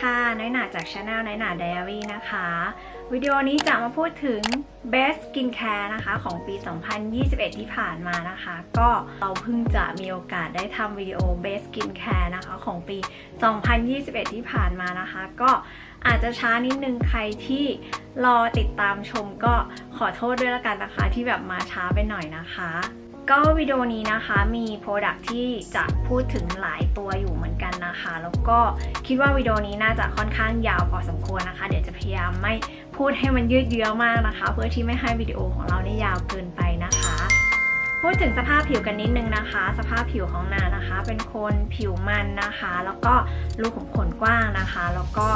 ค่ะ น้อยหนาจากช anel น้อยหนา Diary นะคะ วิดีโอนี้จะมาพูดถึง Best Skincare นะคะ ของปี 2021 ที่ผ่านมานะคะ ก็เราเพิ่งจะมีโอกาสได้ทำวิดีโอ Best Skincare นะคะ ของปี 2021 ที่ผ่านมานะคะ ก็อาจจะช้านิดนึงใครที่รอติดตามชมก็ขอโทษด้วยละกันนะคะ ที่แบบมาช้าไปหน่อยนะคะ ก็วิดีโอนี้นะคะมีโปรดักที่จะพูดถึงหลายตัวอยู่เหมือนกันนะคะ แล้วก็คิดว่าวิดีโอนี้น่าจะค่อนข้างยาวพอสมควรนะคะ เดี๋ยวจะพยายามไม่พูดให้มันยืดเยื้อมากนะคะ เพื่อที่ไม่ให้วิดีโอของเราเนี่ยยาวเกินไปนะคะ พูดถึงสภาพผิวกันนิดนึงนะคะ สภาพผิวของนานะคะ เป็นคนผิวมันนะคะ แล้วก็รูขุมขนกว้างนะคะ แล้วก็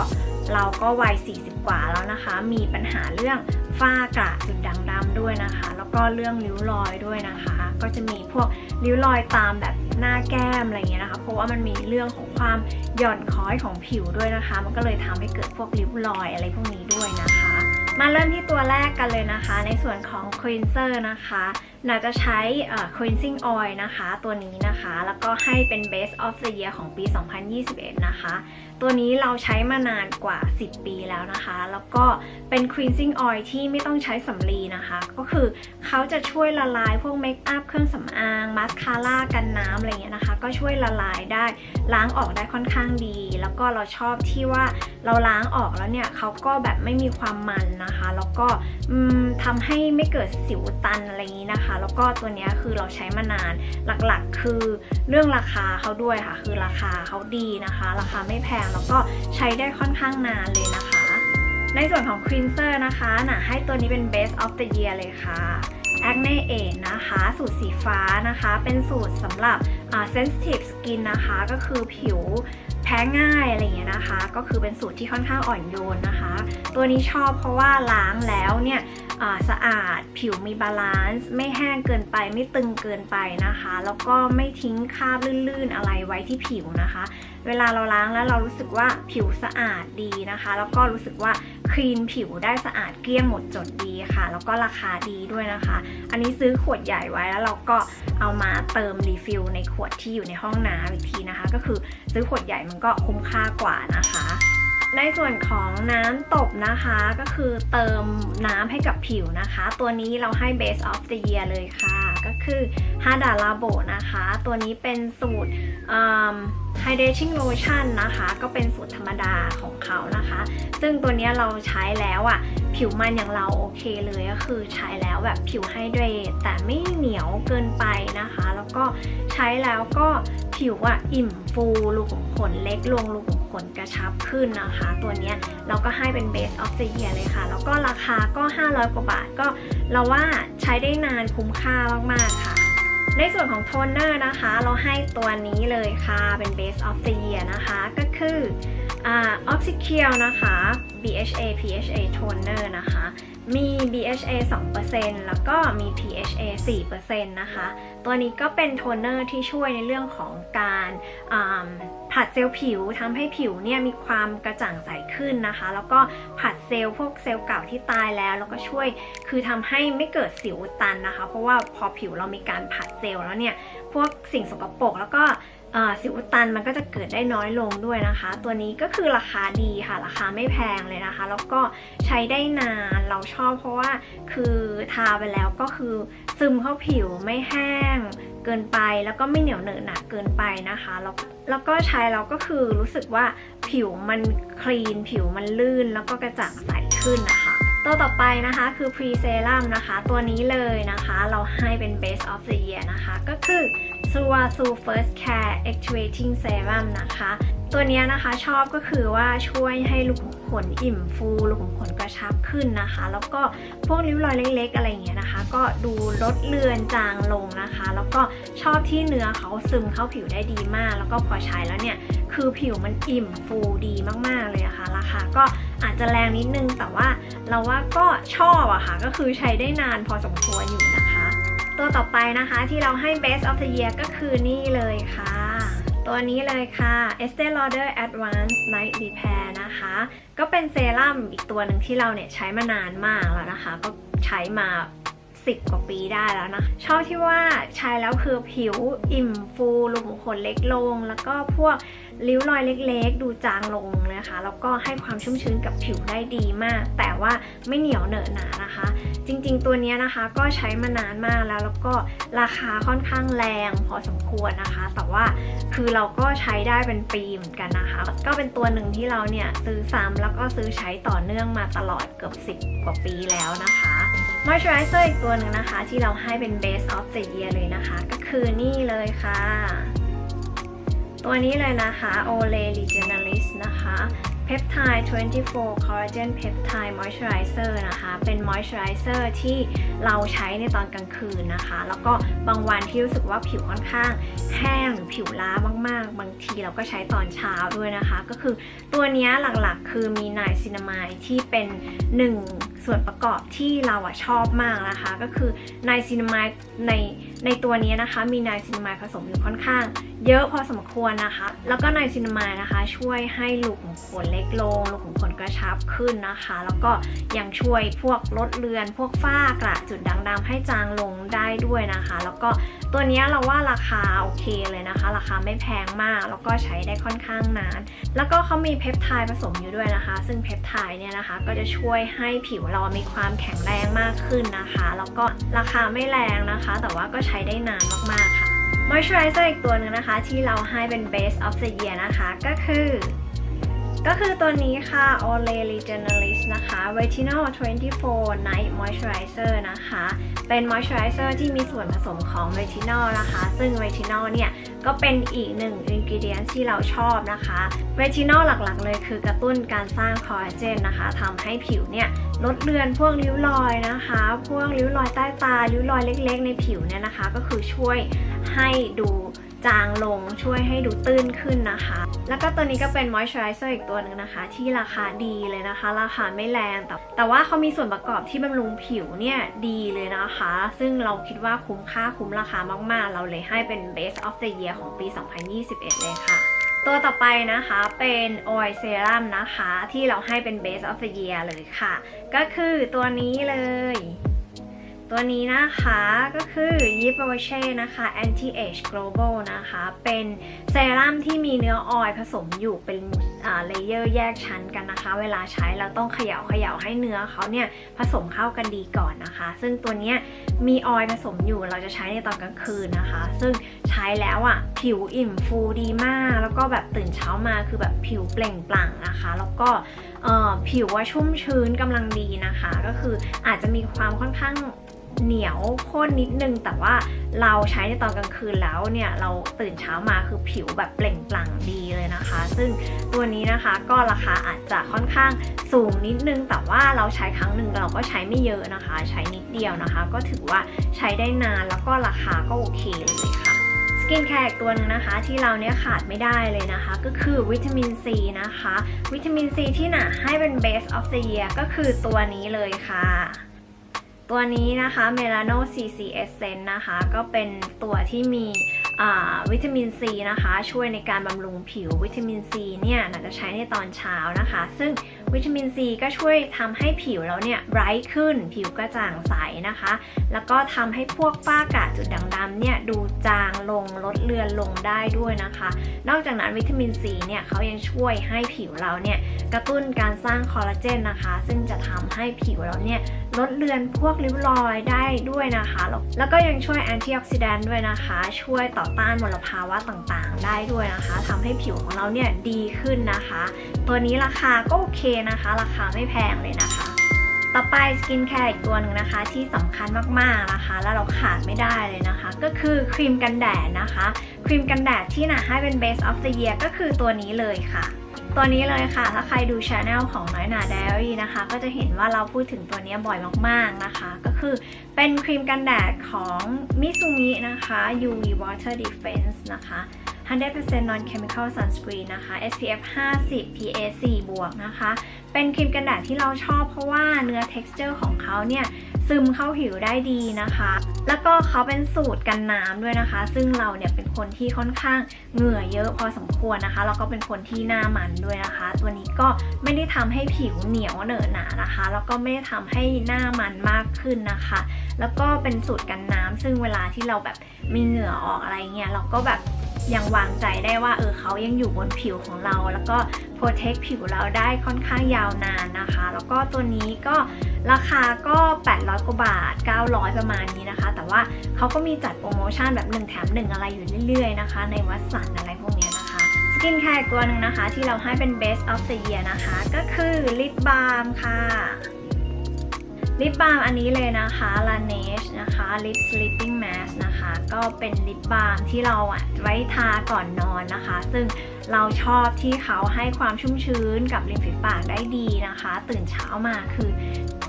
เราก็วัย 40 กว่าแล้วนะคะ มีปัญหาเรื่องฝ้ากระจุดด่างดำด้วยนะคะ แล้วก็เรื่องริ้วรอยด้วยนะคะ ก็จะมีพวกริ้วรอยตามแบบหน้าแก้มอะไรเงี้ยนะคะ เพราะว่ามันมีเรื่องของความหย่อนคล้อยของผิวด้วยนะคะ มันก็เลยทำให้เกิดพวกริ้วรอยอะไรพวกนี้ด้วยนะคะ มาเริ่มที่ตัวแรกกันเลยนะคะ ในส่วนของ cleanser นะคะ นาจะใช้ cleansing oil นะคะ ตัวนี้นะคะ แล้วก็ให้เป็น best of the year ของปี 2021 นะคะ ตัวนี้เราใช้มานานกว่า 10 ปีแล้วนะคะ แล้วก็เป็น cleansing oil ที่ไม่ต้องใช้สำลีนะคะ ก็คือเขาจะช่วยละลายพวกเมคอัพเครื่องสำอาง มาสคาร่ากันน้ำอะไรเงี้ยนะคะ ก็ช่วยละลายได้ ล้างออกได้ค่อนข้างดี แล้วก็เราชอบที่ว่าเราล้างออกแล้วเนี่ยเขาก็แบบไม่มีความมันนะคะ แล้วก็ทำให้ไม่เกิดสิวตันอะไรอย่างนี้นะคะแล้วก็ตัวนี้คือเราใช้มานานหลักๆ คือเรื่องราคาเขาด้วยค่ะ คือราคาเขาดีนะคะ ราคาไม่แพงแล้วก็ใช้ได้ค่อนข้างนานเลยนะคะ ในส่วนของ cleanser นะคะน่ะให้ตัวนี้เป็น best of the year เลยค่ะ acne aid นะคะ สูตรสีฟ้านะคะ เป็นสูตรสำหรับ sensitive skin นะคะ ก็คือผิวแพ้ง่ายอะไรอย่างเงี้ยนะคะ ก็คือเป็นสูตรที่ค่อนข้างอ่อนโยนนะคะ ตัวนี้ชอบเพราะว่าล้างแล้วเนี่ยสะอาดผิวมีบาลานซ์ไม่แห้งเกินไปไม่ตึงเกินไปนะคะ แล้วก็ไม่ทิ้งคราบลื่นๆอะไรไว้ที่ผิวนะคะ เวลาเราล้างแล้วเรารู้สึกว่าผิวสะอาดดีนะคะ แล้วก็รู้สึกว่า คลีนผิวได้สะอาดเกลี้ยงหมดจดดีค่ะ แล้วก็ราคาดีด้วยนะคะ อันนี้ซื้อขวดใหญ่ไว้แล้วเราก็เอามาเติมรีฟิลในขวดที่อยู่ในห้องน้ำอีกทีนะคะ ก็คือซื้อขวดใหญ่มันก็คุ้มค่ากว่านะคะ ในส่วนของน้ำตบนะคะก็คือเติมน้ำให้กับผิวนะคะ ตัวนี้เราให้ base of the year เลยค่ะ ก็คือฮาดาลาโบนะคะ ตัวนี้เป็นสูตร hydrating lotion นะคะ ก็เป็นสูตรธรรมดาของเขานะคะ ซึ่งตัวนี้เราใช้แล้วอะ่ะ ผิวมันอย่างเราโอเคเลยก็คือใช้แล้วแบบผิวไฮเดรตแต่ไม่เหนียวเกินไปนะคะ แล้วก็ใช้แล้วก็ผิวอะอิ่มฟูรูขุมขนเล็กลงรูขุม ขนกระชับขึ้นนะคะ ตัวนี้เราก็ให้เป็น base of the year เลยค่ะ แล้วก็ราคาก็ 500 กว่าบาทก็เราว่าใช้ได้นานคุ้มค่ามากๆค่ะ ในส่วนของโทนเนอร์นะคะ เราให้ตัวนี้เลยค่ะเป็น base of the year นะคะ ก็คืออ่า oxycure นะคะ BHA PHA toner นะคะ มี BHA 2%แล้วก็มี PHA 4%นะคะ ตัวนี้ก็เป็นโทนเนอร์ที่ช่วยในเรื่องของการผัดเซลล์ผิวทำให้ผิวเนี่ยมีความกระจ่างใสขึ้นนะคะ แล้วก็ผัดเซลล์พวกเซลล์เก่าที่ตายแล้ว แล้วก็ช่วยคือทำให้ไม่เกิดสิวตันนะคะ เพราะว่าพอผิวเรามีการผัดเซลล์แล้วเนี่ย พวกสิ่งสกปรกแล้วก็ สิวอุดตันมันก็จะเกิดได้น้อยลงด้วยนะคะ ตัวนี้ก็คือราคาดีค่ะ ราคาไม่แพงเลยนะคะ แล้วก็ใช้ได้นานเราชอบเพราะว่าคือทาไปแล้วก็คือซึมเข้าผิวไม่แห้งเกินไปแล้วก็ไม่เหนียวเหนอะหนะเกินไปนะคะแล้วแล้วก็ใช้แล้วก็คือรู้สึกว่าผิวมันคลีน ผิวมันลื่นแล้วก็กระจ่างใสขึ้นนะคะ ตัวต่อไปนะคะคือ Pre Serum นะคะ ตัวนี้เลยนะคะ เราให้เป็น Best of the Year นะคะ ก็คือ s u a s u First Care Activating Serum นะคะ ตัวนี้นะคะชอบก็คือว่าช่วยให้ลูกขุมขนอิ่มฟูลูกขุมขนกระชับขึ้นนะคะ แล้วก็พวกริ้วรอยเล็ก ๆ อะไรอย่างเงี้ยนะคะ ก็ดูลดเลือนจางลงนะคะ แล้วก็ชอบที่เนื้อเขาซึมเข้าผิวได้ดีมาก แล้วก็พอใช้แล้วเนี่ย คือผิวมันอิ่มฟูดีมากๆเลยอะค่ะราคาก็ อาจจะแรงนิดนึง แต่ว่าเราว่าก็ชอบอะค่ะ ก็คือใช้ได้นานพอสมควรอยู่นะคะ ตัวต่อไปนะคะที่เราให้ Best of the Year ก็คือนี่เลยค่ะ ตัวนี้เลยค่ะ Estee Lauder Advanced Night Repair นะคะ ก็เป็นเซรั่มอีกตัวหนึ่งที่เราเนี่ยใช้มานานมากแล้วนะคะ ก็ใช้มา 10 กว่าปีได้แล้วนะ ชอบที่ว่าใช้แล้วคือผิวอิ่มฟูรูขุมขนเล็กลง แล้วก็พวกริ้วรอยเล็กๆ ดูจางลงนะคะ แล้วก็ให้ความชุ่มชื้นกับผิวได้ดีมาก แต่ว่าไม่เหนียวเหนอะหนานะคะ จริงๆ ตัวนี้นะคะก็ใช้มานานมากแล้ว แล้วก็ราคาค่อนข้างแรงพอสมควรนะคะ แต่ว่าคือเราก็ใช้ได้เป็นปีเหมือนกันนะคะ ก็เป็นตัวหนึ่งที่เราเนี่ยซื้อซ้ำแล้วก็ซื้อใช้ต่อเนื่องมาตลอดเกือบ 10 กว่าปีแล้วนะคะ Moisturizer อีกตัวหนึ่งนะคะ ที่เราให้เป็น Base of the Year เลยนะคะ ก็คือนี่เลยค่ะ ตัวนี้เลยนะคะ Olay Regenerist นะคะ Peptide 24 Collagen Peptide Moisturizer นะคะ เป็น Moisturizer ที่เราใช้ในตอนกลางคืนนะคะ แล้วก็บางวันที่รู้สึกว่าผิวค่อนข้างแห้งหรือผิวล้ามาก ๆ บางทีเราก็ใช้ตอนเช้าด้วยนะคะ ก็คือตัวนี้หลักๆ คือมีไนซินามายที่เป็นหนึ่ง ส่วนประกอบที่เราอะชอบมากนะคะ ก็คือไนซินามายในในตัวนี้นะคะ มีไนซินามายผสมอยู่ค่อนข้าง เยอะพอสมควรนะคะ แล้วก็ไนซินามายนะคะ ช่วยให้ลูกของขนเล็กลงลูกของขนกระชับขึ้นนะคะ แล้วก็ยังช่วยพวกลดเลือน พวกฝ้ากระจุดด่างดำให้จางลงได้ด้วยนะคะ แล้วก็ ตัวนี้เราว่าราคาโอเคเลยนะคะ ราคาไม่แพงมาก แล้วก็ใช้ได้ค่อนข้างนาน แล้วก็เขามีเพปไทด์ผสมอยู่ด้วยนะคะ ซึ่งเพปไทด์เนี่ยนะคะ ก็จะช่วยให้ผิวเรามีความแข็งแรงมากขึ้นนะคะ แล้วก็ราคาไม่แรงนะคะ แต่ว่าก็ใช้ได้นานมากๆค่ะ Moisturizer อีกตัวหนึ่งนะคะ ที่เราให้เป็น Base of the Year นะคะ ก็คือ ก็คือตัวนี้ค่ะ Olay Regenerist นะคะ Retinol 24 Night Moisturizer นะคะ เป็น moisturizer ที่มีส่วนผสมของ retinol นะคะ ซึ่ง retinol เนี่ยก็เป็นอีกหนึ่ง ingredient ที่เราชอบนะคะ retinol หลักๆ เลยคือกระตุ้นการสร้างคอลลาเจนนะคะทำให้ผิวเนี่ยลดเลือนพวกริ้วรอยนะคะ พวกริ้วรอยใต้ตา ริ้วรอยเล็กๆ ในผิวเนี่ยนะคะ ก็คือช่วยให้ดู จางลงช่วยให้ดูตื้นขึ้นนะคะ แล้วก็ตัวนี้ก็เป็น moisturizer อีกตัวหนึ่งนะคะ ที่ราคาดีเลยนะคะ ราคาไม่แรงแต่แต่ว่าเขามีส่วนประกอบที่บำรุงผิวเนี่ยดีเลยนะคะ ซึ่งเราคิดว่าคุ้มค่าคุ้มราคามากๆ เราเลยให้เป็น best of the year ของปี 2021 เลยค่ะตัวต่อไปนะคะเป็น oil serum นะคะ ที่เราให้เป็น best of the year เลยค่ะ ก็คือตัวนี้เลย ตัวนี้นะคะก็คือ y i p r o c h e นะคะ anti age global นะคะ เป็นเซรั่มที่มีเนื้อออยผสมอยู่เป็นเลเยอร์แยกชั้นกันนะคะ เวลาใช้เราต้องเขย่าเขย่าให้เนื้อเขาเนี่ยผสมเข้ากันดีก่อนนะคะ ซึ่งตัวนี้มีออยผสมอยู่เราจะใช้ในตอนกลางคืนนะคะ ซึ่งใช้แล้วอะ่ะผิวอิ่มฟูดีมาก แล้วก็แบบตื่นเช้ามาคือแบบผิวเปล่งปลั่งนะคะ แล้วก็ผิวว่าชุ่มชื้นกำลังดีนะคะ ก็คืออาจจะมีความค่อนข้าง เหนียวข้นนิดนึง แต่ว่าเราใช้ในตอนกลางคืนแล้วเนี่ยเราตื่นเช้ามาคือผิวแบบเปล่งปลั่งดีเลยนะคะ ซึ่งตัวนี้นะคะก็ราคาอาจจะค่อนข้างสูงนิดนึง แต่ว่าเราใช้ครั้งหนึ่งเราก็ใช้ไม่เยอะนะคะ ใช้นิดเดียวนะคะ ก็ถือว่าใช้ได้นานแล้วก็ราคาก็โอเคเลยค่ะสกินแคร์อีกตัวหนึงนะคะที่เราเนี่ยขาดไม่ได้เลยนะคะ ก็คือวิตามินซีนะคะ วิตามินซีที่หนาให้เป็น best of the year ก็คือตัวนี้เลยค่ะ ตัวนี้นะคะ Melano CC Essence นะคะ ก็เป็นตัวที่มีวิตามินซีนะคะ ช่วยในการบำรุงผิววิตามินซีเนี่ยนาจะใช้ในตอนเช้านะคะ ซึ่งวิตามินซีก็ช่วยทำให้ผิวเราเนี่ยไบรท์ขึ้น ผิวกระจ่างใสนะคะ แล้วก็ทำให้พวกฝ้ากระจุดด่างดำเนี่ยดูจางลงลดเลือนลงได้ด้วยนะคะ นอกจากนั้นวิตามินซีเนี่ยเขายังช่วยให้ผิวเราเนี่ยกระตุ้นการสร้างคอลลาเจนนะคะ ซึ่งจะทำให้ผิวเราเนี่ยลดเลือนพวกริ้วรอยได้ด้วยนะคะ แล้วก็ยังช่วยแอนตี้ออกซิแดนต์ด้วยนะคะ ช่วยต่อต้านมลภาวะต่างๆ ได้ด้วยนะคะทำให้ผิวของเราเนี่ยดีขึ้นนะคะ ตัวนี้ราคาก็โอเคนะคะ ราคาไม่แพงเลยนะคะต่อไปสกินแคร์อีกตัวหนึ่งนะคะที่สำคัญมากๆนะคะ แล้วเราขาดไม่ได้เลยนะคะ ก็คือครีมกันแดดนะคะ ครีมกันแดดที่นะให้เป็น best of the year ก็คือตัวนี้เลยค่ะ ตัวนี้เลยค่ะ ถ้าใครดูช anel ของน้อยหนาไดอารี่นะคะ ก็จะเห็นว่าเราพูดถึงตัวนี้บ่อยมากๆนะคะ ก็คือเป็นครีมกันแดดของมิซูมินะคะ UV Water Defense นะคะ 100% non-chemical sunscreen นะคะ SPF 50 PA 4บวกนะคะ เป็นครีมกันแดดที่เราชอบเพราะว่าเนื้อ texture ของเขาเนี่ยซึมเข้าผิวได้ดีนะคะ แล้วก็เขาเป็นสูตรกันน้ำด้วยนะคะ ซึ่งเราเนี่ยเป็นคนที่ค่อนข้างเหงื่อเยอะพอสมควรนะคะ แล้วก็เป็นคนที่หน้ามันด้วยนะคะตัวนี้ก็ไม่ได้ทำให้ผิวเหนียวเหนอะหนานะคะ แล้วก็ไม่ได้ทำให้หน้ามันมากขึ้นนะคะ แล้วก็เป็นสูตรกันน้ำซึ่งเวลาที่เราแบบมีเหงื่อออกอะไรเงี้ยเราก็แบบ ยังวางใจได้ว่าเออเขายังอยู่บนผิวของเรา แล้วก็ protect ผิวเราได้ค่อนข้างยาวนานนะคะ แล้วก็ตัวนี้ก็ราคาก็ 800 กว่าบาท 900 ประมาณนี้นะคะ แต่ว่าเขาก็มีจัดโปรโมชั่นแบบ1แถม1 อะไรอยู่เรื่อยๆนะคะ ในวัสันอะไรพวกนี้นะคะสกินแคร์ตัวหนึ่งนะคะ ที่เราให้เป็น best of the year นะคะ ก็คือลิปบาล์มค่ะ ลิปบาล์มอันนี้เลยนะคะ Laneige นะคะ Lip Sleeping Mask นะคะ ก็เป็นลิปบาล์มที่เราอะไว้ทาก่อนนอนนะคะ ซึ่งเราชอบที่เขาให้ความชุ่มชื้นกับริมฝีปากได้ดีนะคะ ตื่นเช้ามาคือ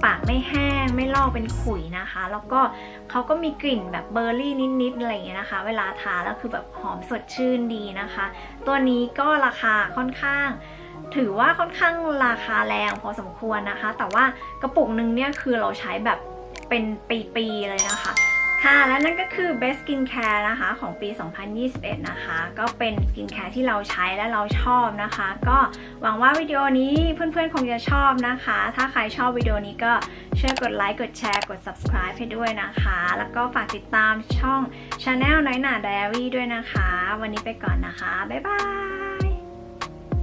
ปากไม่แห้งไม่ลอกเป็นขุยนะคะ แล้วก็เขาก็มีกลิ่นแบบเบอร์รี่นิดๆอะไรอย่างเงี้ยนะคะ เวลาทาแล้วคือแบบหอมสดชื่นดีนะคะ ตัวนี้ก็ราคาค่อนข้าง ถือว่าค่อนข้างราคาแรงพอสมควรนะคะ แต่ว่ากระปุกนึงเนี่ยคือเราใช้แบบเป็นปีๆเลยนะคะค่ะ และนั่นก็คือ Best Skin Care นะคะของปี 2021 นะคะ ก็เป็นสกินแคร์ที่เราใช้และเราชอบนะคะ ก็หวังว่าวิดีโอนี้เพื่อนๆ คงจะชอบนะคะ ถ้าใครชอบวิดีโอนี้ก็ช่วยกดไลค์ กดแชร์ กด subscribe ให้ด้วยนะคะ แล้วก็ฝากติดตามช่อง Channel น้อยหนา Diary ด้วยนะคะ วันนี้ไปก่อนนะคะ บ๊ายบาย